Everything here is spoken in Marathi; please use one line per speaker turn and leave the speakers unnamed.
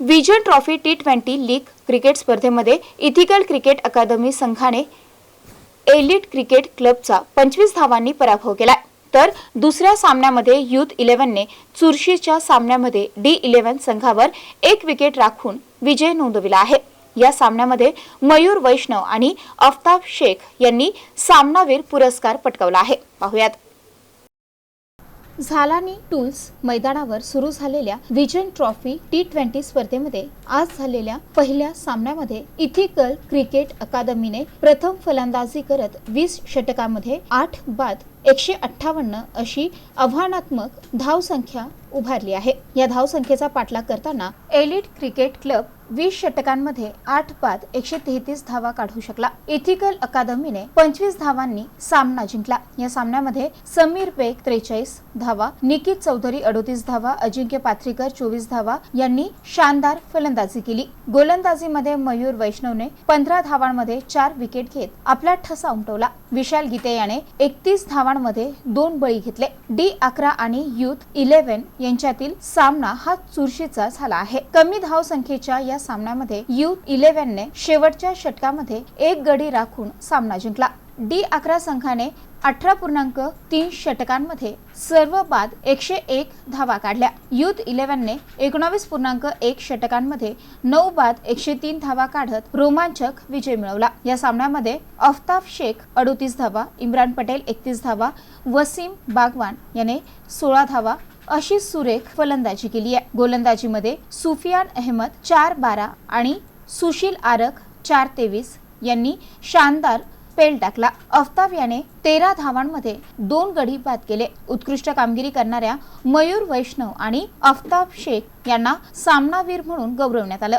Vision trophy T twenty league cricket स्पर्धेमध्ये इथिकल क्रिकेट अकादमी संघाने एलिट क्रिकेट क्लबचा पंचवीस धावांनी पराभव केला तर दुसऱ्या सामन्यामध्ये युथ इलेव्हनने चुरशीच्या सामन्यामध्ये डी इलेव्हन संघावर एक विकेट राखून विजय नोंदविला आहे. या सामन्यामध्ये मयूर वैष्णव आणि अफताब शेख यांनी सामनावीर पुरस्कार पटकावला आहे. पाहुयात. झालानी टूल्स मैदानावर सुरू झालेल्या विजन ट्रॉफी टी ट्वेंटी स्पर्धेमध्ये आज झालेल्या पहिल्या सामन्यामध्ये इथिकल क्रिकेट अकादमीने प्रथम फलंदाजी करत वीस षटकामध्ये आठ बाद एकशे अठ्ठावन्न अशी आव्हानात्मक धावसंख्या उभारली आहे. या धावसंख्येचा पाठलाग करताना एलिट क्रिकेट क्लब वीस षटकांमध्ये आठ बाद एकशे तेहतीस धावा काढू शकला. इथिकल अकादमीने पंचवीस धावांनी सामना जिंकला. या सामन्यामध्ये समीर बेग त्रेचाळीस धावा निकित चौधरी अडोतीस धावा अजिंक्य पाथरीकर चोवीस धावा यांनी शानदार फलंदाजी केली. गोलंदाजीमध्ये मयूर वैष्णवने पंधरा धावांमध्ये चार विकेट घेत आपला ठसा उमटवला. विशाल गीते याने एकतीस सामन्यांमध्ये दोन बळी घेतले. डी अकरा आणि युथ इलेव्हन यांच्यातील सामना हा चुरशीचा झाला आहे. कमी धाव संख्येच्या या सामन्यामध्ये युथ इलेव्हनने शेवटच्या षटकामध्ये एक गडी राखून सामना जिंकला. डी अकरा संघाने अठरा पूर्णांक तीन षटकांमध्ये सर्व बाद एकशे एक धावा काढल्या. युथ इलेव्हनने एकोणावीस पूर्णांक एक षटकांमध्ये नऊ बाद एकशे तीन धावा काढत रोमांचक विजय मिळवला. या सामन्यामध्ये अफताफ शेख अडोतीस धावा इम्रान पटेल एकतीस धावा वसीम बागवान याने सोळा धावा अशी सुरेख फलंदाजी केली आहे. गोलंदाजीमध्ये सुफियान अहमद चार बारा आणि सुशील आरक चार तेवीस यांनी शानदार पेल टाकला. अफताब याने तेरा धावांमध्ये दोन गडी बाद केले. उत्कृष्ट कामगिरी करणाऱ्या मयूर वैष्णव आणि अफताब शेख यांना सामनावीर म्हणून गौरवण्यात आलं.